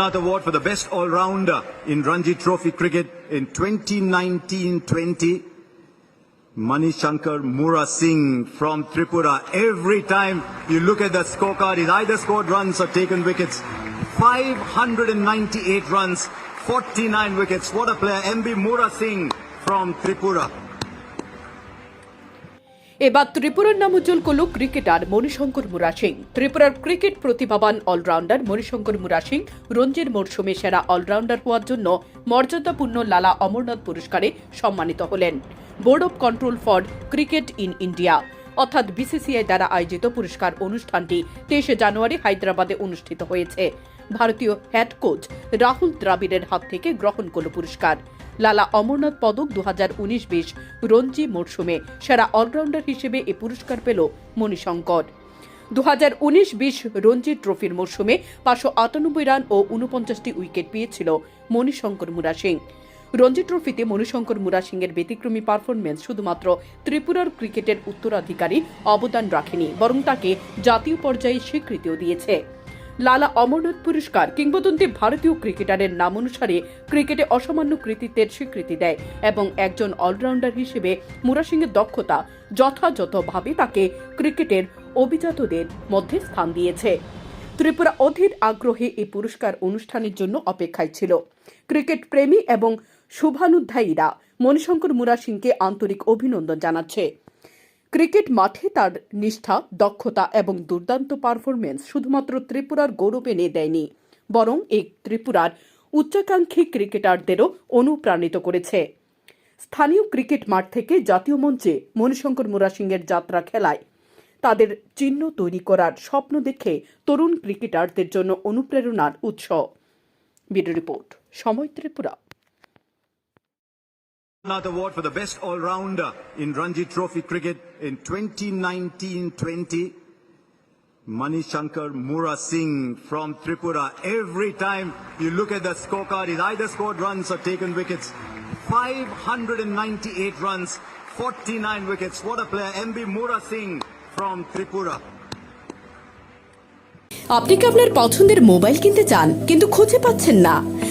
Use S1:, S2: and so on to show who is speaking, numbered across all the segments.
S1: Nath Award for the best all-rounder in Ranji Trophy cricket in 2019-20. Manishankar Mura Singh from Tripura. Every time you look at the scorecard, he's either scored runs or taken wickets. 598 runs, 49 wickets. What a player. MB Mura Singh from Tripura.
S2: এবার ত্রিপুরার নাম উজ্জ্বল করল cricketer Manishankar Mura Singh. ত্রিপুরার cricket প্রতিভাবান allrounder Manishankar Mura Singh রঞ্জির মরশুমে সেরা allrounder হওয়ার জন্য মর্যাদাপূর্ণ লালা অমরনাথ পুরস্কারে সম্মানিত হলেন। Board of control for cricket in India অর্থাৎ বিসিসিআই দ্বারা আয়োজিত পুরস্কার অনুষ্ঠানটি তেইশে জানুয়ারি হায়দ্রাবাদে অনুষ্ঠিত হয়েছে। ভারতীয় হেড কোচ রাহুল দ্রাবিড়ের হাত থেকে গ্রহণ করল পুরস্কার। লালা অমরনাথ পদক দু হাজার উনিশ বিশ রঞ্জি মরশুমে। সেরা অলরাউন্ডার হিসেবে এ পুরস্কার পেল মণিশঙ্কর। দু হাজার উনিশ বিশ রঞ্জি ট্রফির মরশুমে পাঁচশো আটানব্বই রান ও উনপঞ্চাশটি উইকেট পেয়েছিল মণিশঙ্কর মুরা সিং। রঞ্জি ট্রফিতে মণিশঙ্কর মুরা সিংয়ের ব্যতিক্রমী পারফরমেন্স শুধুমাত্র ত্রিপুরার ক্রিকেটের উত্তরাধিকারী অবদান রাখেনি, বরং তাকে জাতীয় পর্যায়ে স্বীকৃতিও দিয়েছে। লালা অমরনাথ পুরস্কার কিংবদন্তি ভারতীয় ক্রিকেটারের নাম অনুসারে ক্রিকেটে অসামান্য কৃতিত্বের স্বীকৃতি দেয় এবং একজন অলরাউন্ডার হিসেবে মুরা সিংয়ের দক্ষতা যথাযথভাবে তাকে ক্রিকেটের অভিজাতদের মধ্যে স্থান দিয়েছে। ত্রিপুরা অধীর আগ্রহে এই পুরস্কার অনুষ্ঠানের জন্য অপেক্ষায় ছিল। ক্রিকেট প্রেমী এবং শুভানুধ্যায়ীরা মণিশঙ্কর মুরা সিংকে আন্তরিক অভিনন্দন জানাচ্ছে। ক্রিকেট মাঠে তার নিষ্ঠা, দক্ষতা এবং দুর্দান্ত পারফরমেন্স শুধুমাত্র ত্রিপুরার গৌরব এনে দেয়নি, বরং এই ত্রিপুরার উচ্চাকাঙ্ক্ষী ক্রিকেটারদেরও অনুপ্রাণিত করেছে। স্থানীয় ক্রিকেট মাঠ থেকে জাতীয় মঞ্চে মণিশঙ্কর মুরা সিংয়ের যাত্রা খেলায় তাদের চিহ্ন তৈরি করার স্বপ্ন দেখে তরুণ ক্রিকেটারদের জন্য অনুপ্রেরণার উৎস। রিপোর্ট, সময় Tripura.
S1: Nath Award for the best all-rounder in Ranji Trophy cricket in 2019-20. Manishankar Mura Singh from Tripura. Every time you look at the scorecard, he's either scored runs or taken wickets. 598 runs, 49 wickets. What a player. MB Mura Singh from Tripura.
S2: আপনি কি আপনার পছন্দের mobile কিনতে চান কিন্তু খুঁজে পাচ্ছেন না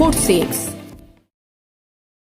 S2: Four six